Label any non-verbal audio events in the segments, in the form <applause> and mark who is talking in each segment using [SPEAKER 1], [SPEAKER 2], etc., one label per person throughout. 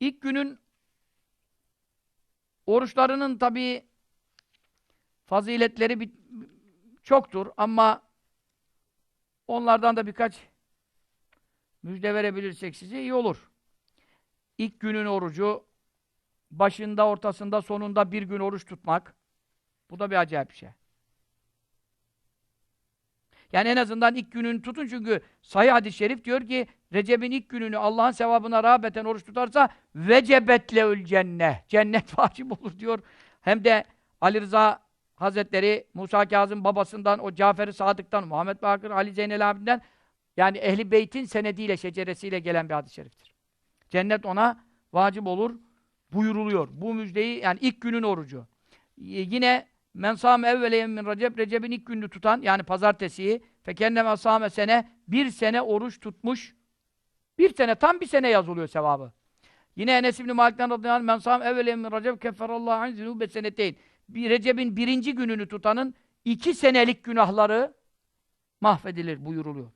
[SPEAKER 1] İlk günün oruçlarının tabii faziletleri çoktur ama onlardan da birkaç müjde verebilirsek size iyi olur. İlk günün orucu başında, ortasında, sonunda bir gün oruç tutmak bu da bir acayip bir şey. Yani en azından ilk gününü tutun çünkü sahih hadis-i şerif diyor ki Recep'in ilk gününü Allah'ın sevabına rağbeten oruç tutarsa vecebetleül cennet. Cennet <laughs> vacip olur diyor. Hem de Ali Rıza Hazretleri Musa Kazım babasından, o Cafer-i Sadık'tan, Muhammed Bakır, Ali Zeynel abinden yani Ehli Beyt'in senediyle, şeceresiyle gelen bir hadis-i şeriftir. Cennet ona vacip olur buyuruluyor. Bu müjdeyi yani ilk günün orucu. Yine men sâme evvele min Recep, Recep'in ilk gününü tutan yani pazartesiyi fekenneme sâme sene bir sene oruç tutmuş. Bir sene, tam bir sene yazılıyor sevabı. Yine Enes İbni Malik'ten radıyallahu anh men sâme evvele min Recep kefferallahu anh zünûbe seneteyn. Bir Recep'in birinci gününü tutanın iki senelik günahları mahvedilir buyuruluyor.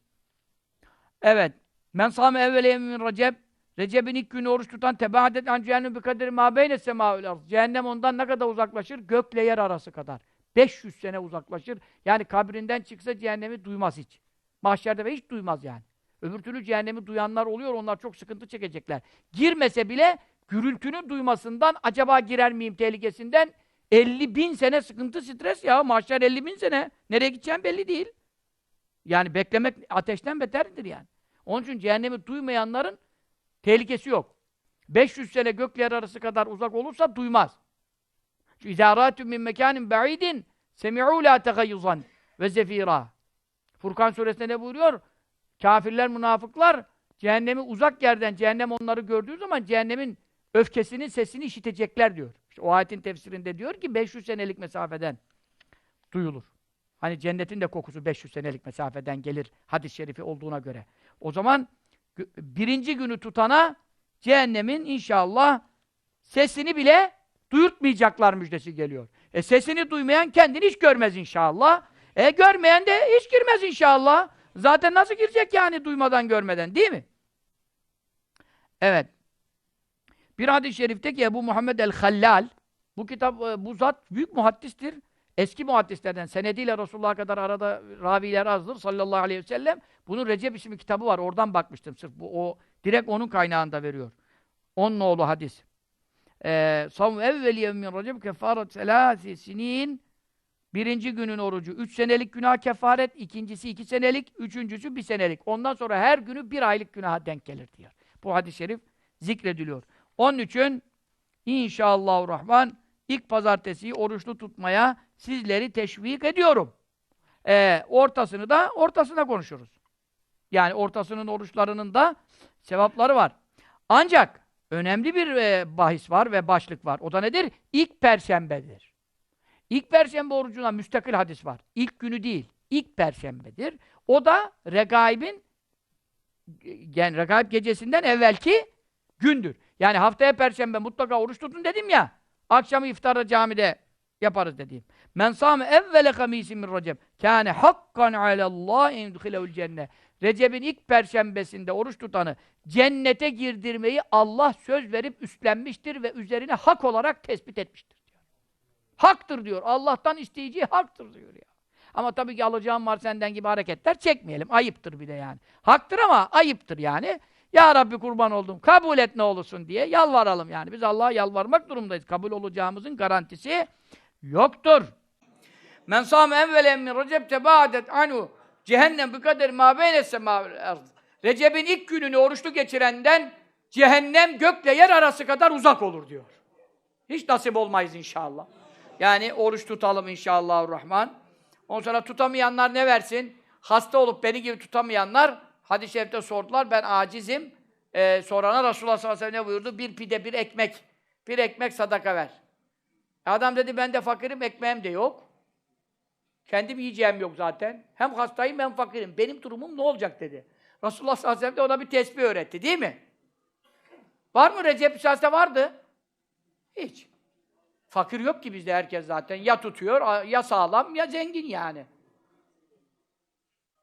[SPEAKER 1] Evet. Men sâme evvele min Recep Recep'in ilk günü oruç tutan tebaadet an cehennem bi kaderi ma beyne semâül arz. Cehennem ondan ne kadar uzaklaşır? Gökle yer arası kadar. 500 sene uzaklaşır. Yani kabrinden çıksa cehennemi duymaz hiç. Mahşerde ve hiç duymaz yani. Öbür türlü cehennemi duyanlar oluyor, onlar çok sıkıntı çekecekler. Girmese bile gürültünün duymasından acaba girer miyim tehlikesinden 50 bin sene sıkıntı, stres ya. Mahşer 50 bin sene. Nereye gideceğim belli değil. Yani beklemek ateşten beterdir yani. Onun için cehennemi duymayanların Tehlikesi yok. 500 sene gökler arası kadar uzak olursa duymaz. İzârâtüm min mekânin ba'idin semi'û lâ tegayyuzan ve zefîrâ. Furkan suresinde ne buyuruyor? Kafirler, münafıklar cehennemi uzak yerden, cehennem onları gördüğü zaman cehennemin öfkesinin sesini işitecekler diyor. İşte o ayetin tefsirinde diyor ki 500 senelik mesafeden duyulur. Hani cennetin de kokusu 500 senelik mesafeden gelir hadis-i şerifi olduğuna göre. O zaman birinci günü tutana cehennemin inşallah sesini bile duyurtmayacaklar müjdesi geliyor. E sesini duymayan kendini hiç görmez inşallah. E görmeyen de hiç girmez inşallah. Zaten nasıl girecek yani duymadan görmeden değil mi? Evet. Bir hadis-i şerifte ki Ebu Muhammed el-Hallal bu kitap, e, bu zat büyük muhaddistir. Eski muhaddislerden, senediyle Resulullah'a kadar arada raviler azdır sallallahu aleyhi ve sellem. Bunun Recep isimli kitabı var. Oradan bakmıştım sırf. Bu, o direkt onun kaynağında veriyor. On nolu hadis. Eee Savm evveli yevmin Recep kefaret selâsi sinin Birinci günün orucu üç senelik günah kefaret, ikincisi iki senelik, üçüncüsü bir senelik. Ondan sonra her günü bir aylık günaha denk gelir diyor. Bu hadis-i şerif zikrediliyor. Onun için inşallahurrahman ilk pazartesiyi oruçlu tutmaya sizleri teşvik ediyorum. Ee, ortasını da ortasına konuşuruz. Yani ortasının oruçlarının da sevapları var. Ancak önemli bir e, bahis var ve başlık var. O da nedir? İlk perşembedir. İlk perşembe orucuna müstakil hadis var. İlk günü değil, ilk perşembedir. O da regaibin yani regaib gecesinden evvelki gündür. Yani haftaya perşembe mutlaka oruç tutun dedim ya. Akşamı iftarda camide yaparız dediğim. Men sâme evvele kamîsin min Recep kâne hakkan alallâh endhilevül cennet. Recep'in ilk perşembesinde oruç tutanı cennete girdirmeyi Allah söz verip üstlenmiştir ve üzerine hak olarak tespit etmiştir. Haktır diyor. Allah'tan isteyeceği haktır diyor ya. Ama tabii ki alacağım var senden gibi hareketler çekmeyelim. Ayıptır bir de yani. Haktır ama ayıptır yani. Ya Rabbi kurban oldum. Kabul et ne olursun diye yalvaralım yani. Biz Allah'a yalvarmak durumundayız. Kabul olacağımızın garantisi yoktur. Men sâme evvelen min recep tebâdet anu cehennem bi kader mâ beyne semâvel arz. Recep'in ilk gününü oruçlu geçirenden cehennem gökle yer arası kadar uzak olur diyor. Hiç nasip olmayız inşallah. Yani oruç tutalım inşallahurrahman. Ondan sonra tutamayanlar ne versin? Hasta olup beni gibi tutamayanlar hadis-i şerifte sordular. Ben acizim. Ee, sorana Resulullah sallallahu aleyhi ve sellem ne buyurdu? Bir pide, bir ekmek. Bir ekmek sadaka ver. Adam dedi ben de fakirim, ekmeğim de yok. Kendim yiyeceğim yok zaten. Hem hastayım hem fakirim. Benim durumum ne olacak dedi. Resulullah sallallahu aleyhi ve sellem de ona bir tesbih öğretti değil mi? Var mı Recep Şahs'ta vardı? Hiç. Fakir yok ki bizde herkes zaten. Ya tutuyor, ya sağlam, ya zengin yani.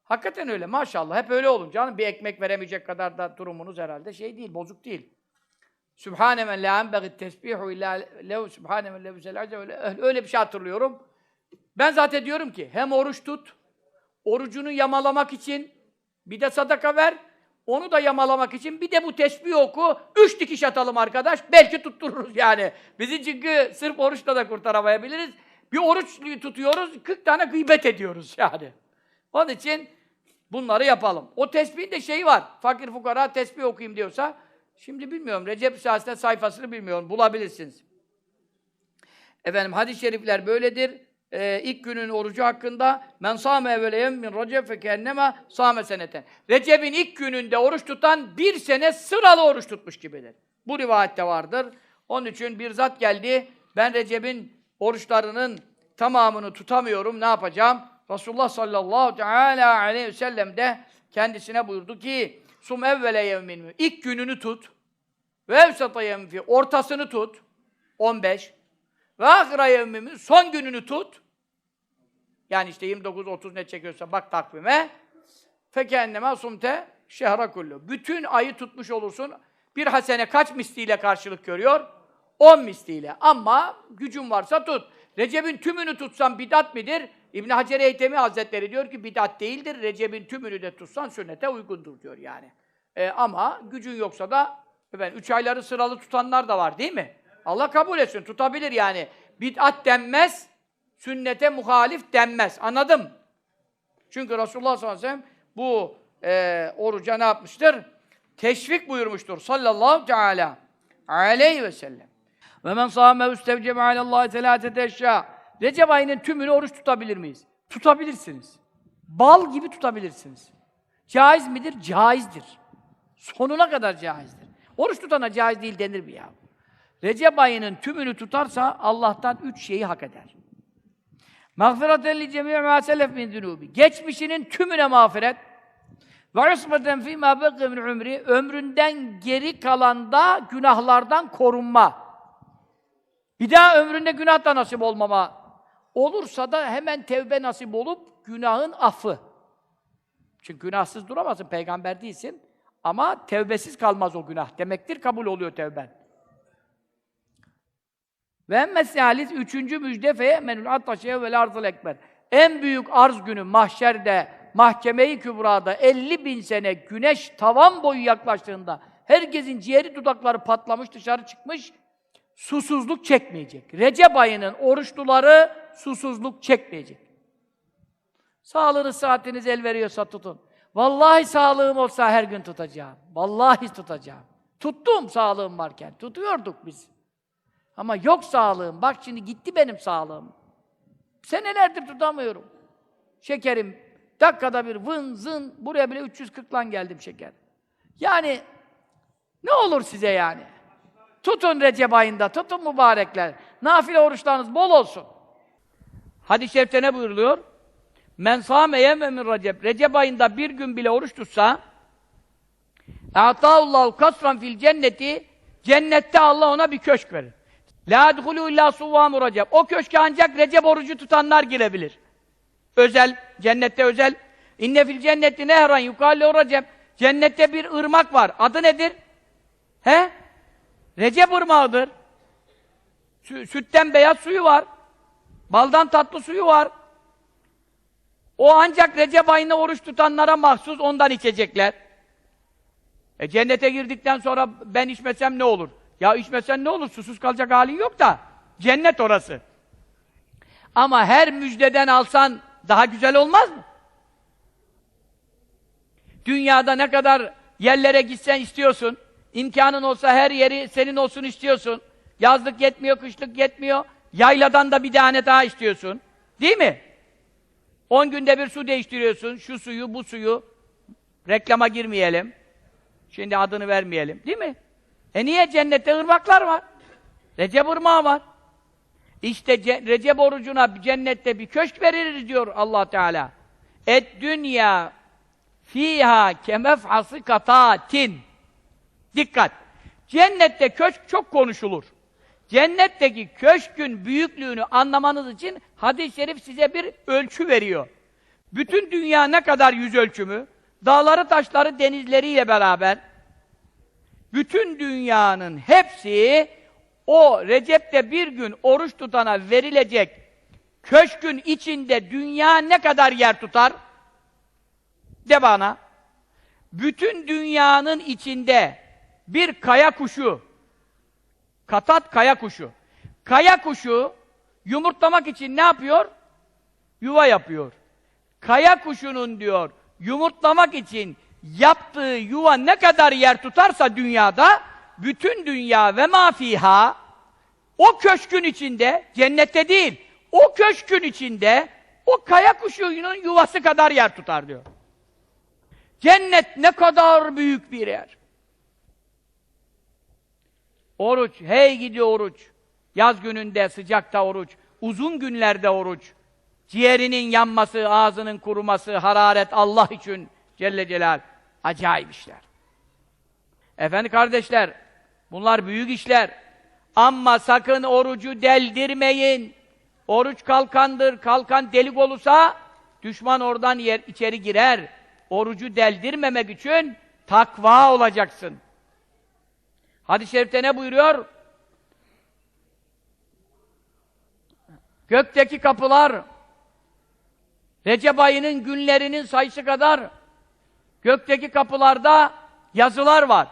[SPEAKER 1] Hakikaten öyle maşallah. Hep öyle olun canım. Bir ekmek veremeyecek kadar da durumunuz herhalde şey değil, bozuk değil. Sübhane men la enbegit tesbihu illa lehu sübhane men lehu öyle bir şey hatırlıyorum. Ben zaten diyorum ki hem oruç tut, orucunu yamalamak için bir de sadaka ver, onu da yamalamak için bir de bu tesbih oku, üç dikiş atalım arkadaş, belki tuttururuz yani. Bizi çünkü sırf oruçla da kurtaramayabiliriz. Bir oruç tutuyoruz, 40 tane gıybet ediyoruz yani. Onun için bunları yapalım. O tesbihin de şeyi var, fakir fukara tesbih okuyayım diyorsa, şimdi bilmiyorum, Recep Risalesi'nde sayfasını bilmiyorum, bulabilirsiniz. Efendim hadis-i şerifler böyledir. Ee, ilk günün orucu hakkında men sâme evvele yevmin recep fe kennema sâme seneten. Recep'in ilk gününde oruç tutan bir sene sıralı oruç tutmuş gibidir. Bu rivayette vardır. Onun için bir zat geldi. Ben Recep'in oruçlarının tamamını tutamıyorum. Ne yapacağım? Resulullah sallallahu teala aleyhi ve sellem de kendisine buyurdu ki sum evvele yevmin ilk gününü tut ve evsata yevmin ortasını tut 15 ve ahira yevmimi son gününü tut. Yani işte 29-30 ne çekiyorsa bak takvime. Fekenneme sumte şehra kullu. Bütün ayı tutmuş olursun. Bir hasene kaç misliyle karşılık görüyor? 10 misliyle. Ama gücün varsa tut. Recep'in tümünü tutsan bidat midir? İbn Hacer Eytemi Hazretleri diyor ki bidat değildir. Recep'in tümünü de tutsan sünnete uygundur diyor yani. E, ama gücün yoksa da efendim, üç ayları sıralı tutanlar da var değil mi? Allah kabul etsin. Tutabilir yani. Bid'at denmez, sünnete muhalif denmez. Anladım. Çünkü Resulullah sallallahu aleyhi ve sellem bu e, oruca ne yapmıştır? Teşvik buyurmuştur. Sallallahu teala aleyhi ve sellem. Ve men sâme üstevcebe alallâhi telâsete eşyâ. Recep ayının tümünü oruç tutabilir miyiz? Tutabilirsiniz. Bal gibi tutabilirsiniz. Caiz midir? Caizdir. Sonuna kadar caizdir. Oruç tutana caiz değil denir mi ya? Recep ayının tümünü tutarsa Allah'tan üç şeyi hak eder. Mağfireten li cemî mâ selef min zunûbi. Geçmişinin tümüne mağfiret. Ve ismeten fî mâ beqî min umri. Ömründen geri kalanda günahlardan korunma. Bir daha ömründe günah da nasip olmama. Olursa da hemen tevbe nasip olup günahın affı. Çünkü günahsız duramazsın, peygamber değilsin. Ama tevbesiz kalmaz o günah. Demektir kabul oluyor tevben. Ve emmesâlis üçüncü müjde feyemenül attaşeye vel arzıl ekber. En büyük arz günü mahşerde, mahkeme-i kübrada 50 bin sene güneş tavan boyu yaklaştığında herkesin ciğeri dudakları patlamış dışarı çıkmış susuzluk çekmeyecek. Recep ayının oruçluları susuzluk çekmeyecek. Sağlığınız, saatiniz el veriyorsa tutun. Vallahi sağlığım olsa her gün tutacağım. Vallahi tutacağım. Tuttum sağlığım varken. Tutuyorduk biz. Ama yok sağlığım. Bak şimdi gitti benim sağlığım. Senelerdir tutamıyorum. Şekerim dakikada bir vın zın buraya bile 340 lan geldim şeker. Yani ne olur size yani? Tutun Recep ayında, tutun mübarekler. Nafile oruçlarınız bol olsun. Hadis-i şerifte ne buyuruluyor? Men sâme yemme min Recep. Recep ayında bir gün bile oruç tutsa A'tâullahu kasran fil cenneti Cennette Allah ona bir köşk verir. La edhulû illâ suvvâmu Recep. O köşke ancak Recep orucu tutanlar girebilir. Özel, cennette özel. İnne fil cenneti nehran yukâlle Recep. Cennette bir ırmak var. Adı nedir? He? Recep ırmağıdır. Sü sütten beyaz suyu var. Baldan tatlı suyu var. O ancak Recep ayında oruç tutanlara mahsus ondan içecekler. E cennete girdikten sonra ben içmesem ne olur? Ya içmesen ne olur? Susuz kalacak halin yok da. Cennet orası. Ama her müjdeden alsan daha güzel olmaz mı? Dünyada ne kadar yerlere gitsen istiyorsun. İmkanın olsa her yeri senin olsun istiyorsun. Yazlık yetmiyor, kışlık yetmiyor. Yayladan da bir tane daha istiyorsun. Değil mi? 10 günde bir su değiştiriyorsun. Şu suyu, bu suyu. Reklama girmeyelim. Şimdi adını vermeyelim. Değil mi? E niye? Cennette ırmaklar var. Recep ırmağı var. İşte Recep orucuna cennette bir köşk veririz diyor allah Teala. Et dünya fiha kemef'ası katatin. Dikkat! Cennette köşk çok konuşulur. Cennetteki köşkün büyüklüğünü anlamanız için hadis-i şerif size bir ölçü veriyor. Bütün dünya ne kadar yüz ölçümü? Dağları, taşları, denizleriyle beraber bütün dünyanın hepsi o Recep'te bir gün oruç tutana verilecek köşkün içinde dünya ne kadar yer tutar? De bana. Bütün dünyanın içinde bir kaya kuşu, katat kaya kuşu. Kaya kuşu yumurtlamak için ne yapıyor? Yuva yapıyor. Kaya kuşunun diyor, yumurtlamak için yaptığı yuva ne kadar yer tutarsa dünyada, bütün dünya ve mafiha o köşkün içinde, cennette değil, o köşkün içinde o kaya kuşunun yuvası kadar yer tutar diyor. Cennet ne kadar büyük bir yer. Oruç, hey gidiyor oruç. Yaz gününde, sıcakta oruç. Uzun günlerde oruç. Ciğerinin yanması, ağzının kuruması, hararet Allah için Celle Celal. Acayip işler. Efendi kardeşler, bunlar büyük işler. Ama sakın orucu deldirmeyin. Oruç kalkandır, kalkan delik olursa düşman oradan yer, içeri girer. Orucu deldirmemek için takva olacaksın. Hadis-i şerifte ne buyuruyor? Gökteki kapılar Recep ayının günlerinin sayısı kadar gökteki kapılarda yazılar var.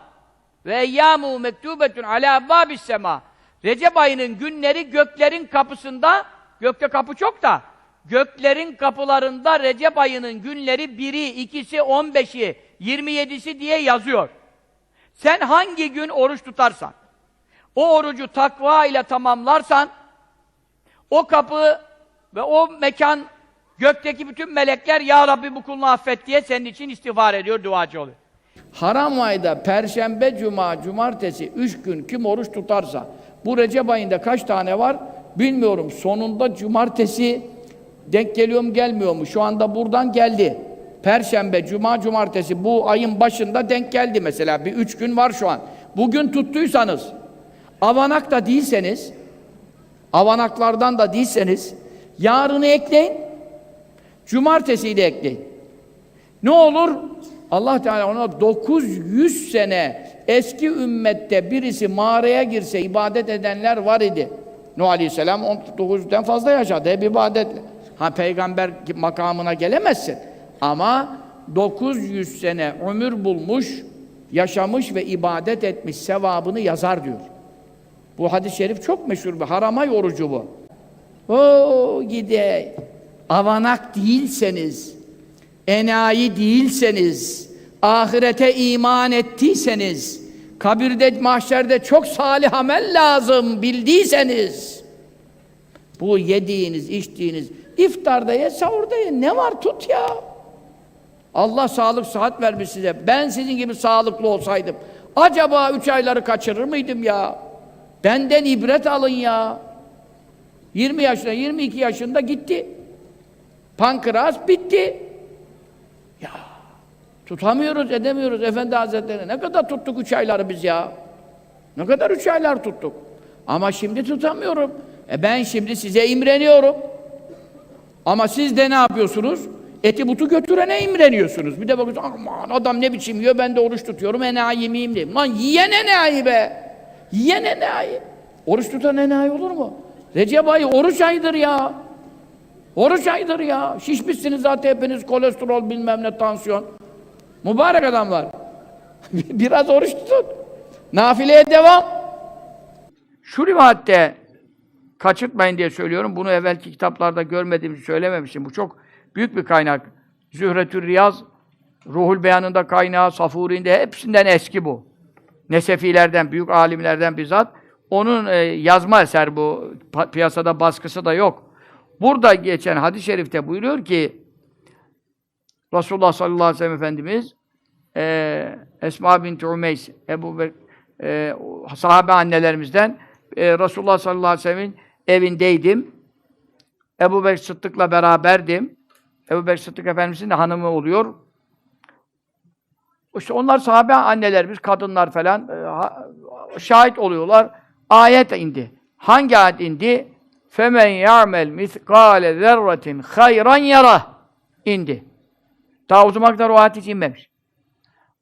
[SPEAKER 1] Ve eyyamu mektubetun ala babis sema. Recep ayının günleri göklerin kapısında, gökte kapı çok da, göklerin kapılarında Recep ayının günleri biri, ikisi, on beşi, yirmi yedisi diye yazıyor. Sen hangi gün oruç tutarsan, o orucu takva ile tamamlarsan, o kapı ve o mekan, gökteki bütün melekler Ya Rabbi bu kulunu affet diye senin için istiğfar ediyor, duacı oluyor.
[SPEAKER 2] Haram ayda perşembe, cuma, cumartesi üç gün kim oruç tutarsa bu Recep ayında kaç tane var bilmiyorum. Sonunda cumartesi denk geliyor mu gelmiyor mu? Şu anda buradan geldi. Perşembe, cuma, cumartesi bu ayın başında denk geldi mesela. Bir üç gün var şu an. Bugün tuttuysanız, avanak da değilseniz, avanaklardan da değilseniz, yarını ekleyin, cumartesiyi de ekleyin. Ne olur? Allah Teala ona 900 sene eski ümmette birisi mağaraya girse ibadet edenler var idi. Nuh Aleyhisselam 900'den fazla yaşadı hep ibadetle. Ha peygamber makamına gelemezsin. Ama 900 sene ömür bulmuş, yaşamış ve ibadet etmiş sevabını yazar diyor. Bu hadis-i şerif çok meşhur bir harama yorucu bu. O gide avanak değilseniz, enayi değilseniz, ahirete iman ettiyseniz, kabirde, mahşerde çok salih amel lazım bildiyseniz, bu yediğiniz, içtiğiniz, iftarda ye, sahurda ye, ne var tut ya. Allah sağlık, sıhhat vermiş size. Ben sizin gibi sağlıklı olsaydım, acaba üç ayları kaçırır mıydım ya? Benden ibret alın ya. 20 yaşında, 22 yaşında gitti. Pankreas bitti. Ya tutamıyoruz, edemiyoruz Efendi Hazretleri. Ne kadar tuttuk üç ayları biz ya? Ne kadar üç aylar tuttuk? Ama şimdi tutamıyorum. E ben şimdi size imreniyorum. Ama siz de ne yapıyorsunuz? Eti butu götürene imreniyorsunuz. Bir de bakıyorsunuz, aman adam ne biçim yiyor, ben de oruç tutuyorum, enayi miyim diyeyim. Lan yiyen enayi be! Yiyen enayi. Oruç tutan enayi olur mu? Recep ayı oruç ayıdır ya. Oruç ayıdır ya. Şişmişsiniz zaten hepiniz kolesterol bilmem ne tansiyon. Mübarek adamlar. <laughs> Biraz oruç tutun. Nafileye devam.
[SPEAKER 1] Şu rivayette kaçırtmayın diye söylüyorum. Bunu evvelki kitaplarda görmediğimizi söylememişim. Bu çok büyük bir kaynak. Zühretül Riyaz, Ruhul Beyanı'nda kaynağı, Safuri'nde hepsinden eski bu. Nesefilerden, büyük alimlerden bizzat. Onun e, yazma eser bu. Pa- piyasada baskısı da yok. Burada geçen hadis-i şerifte buyuruyor ki Resulullah sallallahu aleyhi ve sellem Efendimiz e, Esma binti Umeys, Ebu Bek, e, sahabe annelerimizden e, Resulullah sallallahu aleyhi ve sellem'in evindeydim. Ebu Bekir Sıddık'la beraberdim. Ebu Bekir Sıddık Efendimiz'in de hanımı oluyor. İşte onlar sahabe annelerimiz, kadınlar falan e, şahit oluyorlar. Ayet indi. Hangi ayet indi? Femen ya'mel miskale zerretin hayran yara indi. O zamana kadar o hiç inmemiş.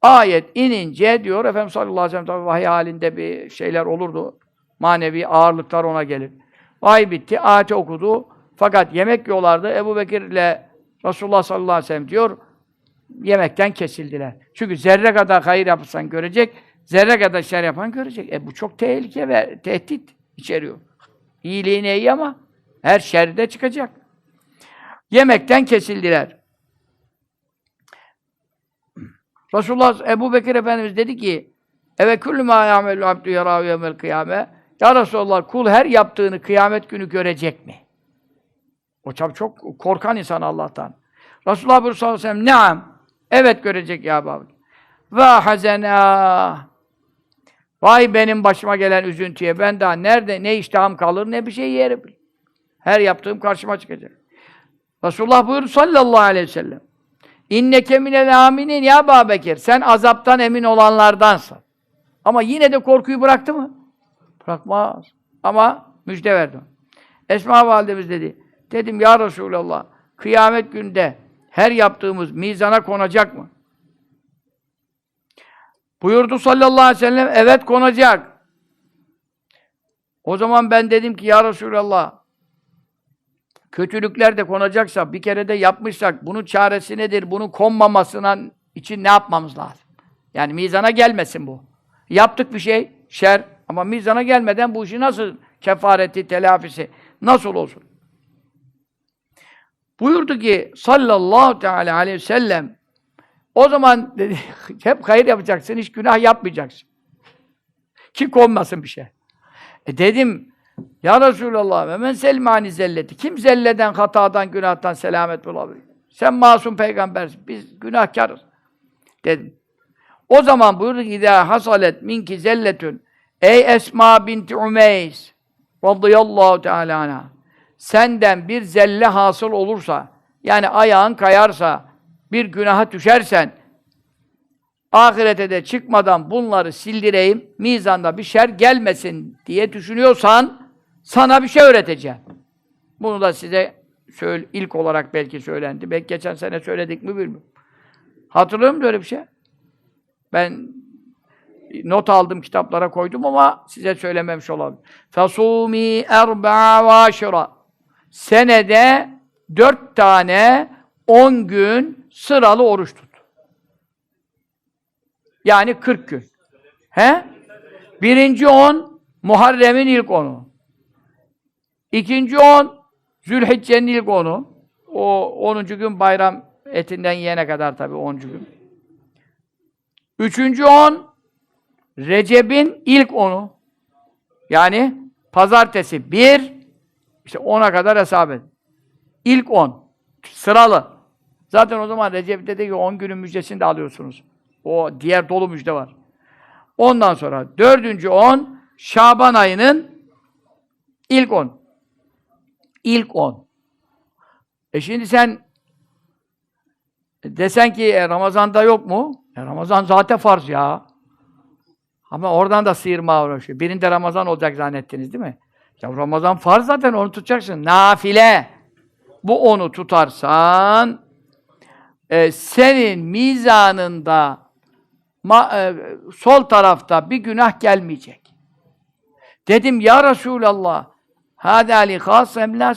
[SPEAKER 2] Ayet inince diyor Efendimiz sallallahu aleyhi ve sellem vahiy halinde bir şeyler olurdu. Manevi ağırlıklar ona gelir. Vahiy bitti, ayeti okudu. Fakat yemek yiyorlardı. Ebu Bekir ile Resulullah sallallahu aleyhi ve sellem diyor, yemekten kesildiler. Çünkü zerre kadar hayır yapırsan görecek, zerre kadar şer yapan görecek. E bu çok tehlike ve tehdit içeriyor. İyiliğine iyi ama her şerde çıkacak. Yemekten kesildiler. Resulullah Ebu Bekir Efendimiz dedi ki Eve küllü mâ yâmelü abdü yarâhu yevmel kıyâme Ya Resulallah kul her yaptığını kıyamet günü görecek mi? O çok korkan insan Allah'tan. Resulullah sallallahu aleyhi ve sellem Naam. Evet görecek ya Bekir. Ve hazenâ Vay benim başıma gelen üzüntüye. Ben daha nerede ne iştahım kalır ne bir şey yerim. Her yaptığım karşıma çıkacak. Resulullah buyurdu sallallahu aleyhi ve sellem. İnneke minel aminin ya Ebu Bekir. Sen azaptan emin olanlardansın. Ama yine de korkuyu bıraktı mı? Bırakmaz. Ama müjde verdi. Esma validemiz dedi. Dedim ya Resulallah kıyamet günde her yaptığımız mizana konacak mı? Buyurdu sallallahu aleyhi ve sellem evet konacak. O zaman ben dedim ki ya Resulallah kötülükler de konacaksa, bir kere de yapmışsak, bunun çaresi nedir? Bunun konmamasına için ne yapmamız lazım? Yani mizana gelmesin bu. Yaptık bir şey, şer. Ama mizana gelmeden bu işi nasıl kefareti, telafisi, nasıl olsun? Buyurdu ki sallallahu teala aleyhi ve sellem o zaman dedi, <laughs> hep hayır yapacaksın, hiç günah yapmayacaksın. Ki konmasın bir şey. E dedim, ya Resulallah ve men selmani zelleti. Kim zelleden, hatadan, günahtan selamet bulabilir? Sen masum peygambersin. Biz günahkarız. Dedim. O zaman buyurdu ki İzâ hasalet minki zelletün Ey Esma binti Umeys radıyallahu teâlâ senden bir zelle hasıl olursa yani ayağın kayarsa bir günaha düşersen ahirete de çıkmadan bunları sildireyim, mizanda bir şer gelmesin diye düşünüyorsan sana bir şey öğreteceğim. Bunu da size söyle, ilk olarak belki söylendi. Belki geçen sene söyledik mi bilmiyorum. Hatırlıyor musun öyle bir şey? Ben not aldım, kitaplara koydum ama size söylememiş olabilirim. Fasumi erba'a ve. Senede dört tane on gün sıralı oruç tut. Yani 40 gün. He? Birinci on Muharrem'in ilk onu. İkinci on Zülhicce'nin ilk onu. O 10. gün bayram etinden yiyene kadar tabii 10. gün. Üçüncü on Recep'in ilk onu. Yani pazartesi bir işte ona kadar hesap edin. İlk on. Sıralı. Zaten o zaman Recep'te de 10 günün müjdesini de alıyorsunuz. O diğer dolu müjde var. Ondan sonra dördüncü on Şaban ayının ilk on. İlk on. E şimdi sen desen ki e, Ramazan'da yok mu? E, Ramazan zaten farz ya. Ama oradan da sıyırma uğraşıyor. Birinde Ramazan olacak zannettiniz değil mi? Ya Ramazan farz zaten onu tutacaksın. Nafile. Bu onu tutarsan e, senin mizanında ma, e, sol tarafta bir günah gelmeyecek. Dedim ya Resulallah hâdâ li khâsem lâ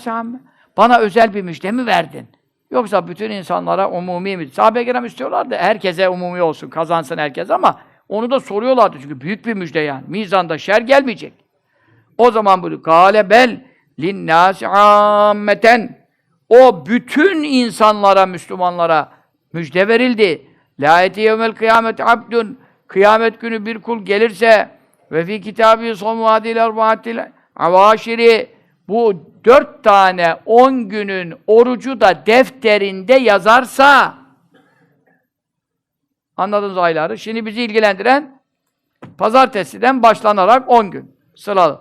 [SPEAKER 2] bana özel bir müjde mi verdin? Yoksa bütün insanlara umumi mi? Sahabe-i kiram istiyorlardı. Herkese umumi olsun, kazansın herkes ama onu da soruyorlardı çünkü büyük bir müjde yani. Mizanda şer gelmeyecek. O zaman bunu kâle bel linnâsi âmmeten o bütün insanlara, Müslümanlara müjde verildi. La eti yevmel kıyamet abdun kıyamet günü bir kul gelirse ve fi kitabı son vadil erbaatil avaşiri bu dört tane on günün orucu da defterinde yazarsa anladınız ayları. Şimdi bizi ilgilendiren pazartesiden başlanarak on gün sıralı.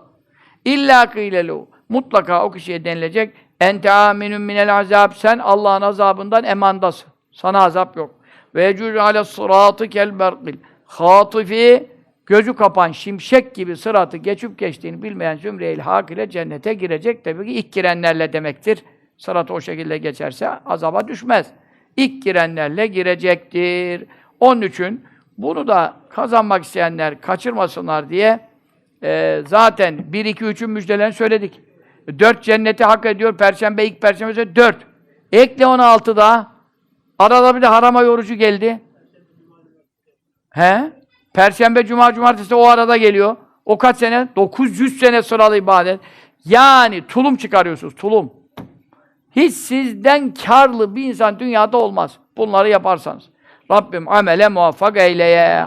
[SPEAKER 2] İlla kıylelu mutlaka o kişiye denilecek ente aminun minel azab sen Allah'ın azabından emandasın. Sana azap yok. Ve yecûzü ale sıratı kel berkil. Hatifi gözü kapan şimşek gibi sıratı geçip geçtiğini bilmeyen zümre-i hak ile cennete girecek. Tabii ki ilk girenlerle demektir. Sıratı o şekilde geçerse azaba düşmez. İlk girenlerle girecektir. Onun için Bunu da kazanmak isteyenler kaçırmasınlar diye e, zaten 1, 2, 3'ün müjdelerini söyledik. 4 cenneti hak ediyor. Perşembe, ilk perşembe 4. Ekle 16 daha. Arada bir de harama yorucu geldi. He? Perşembe, cuma, cumartesi o arada geliyor. O kaç sene? 900 sene sıralı ibadet. Yani tulum çıkarıyorsunuz, tulum. Hiç sizden karlı bir insan dünyada olmaz. Bunları yaparsanız. Rabbim amele muvaffak eyleye.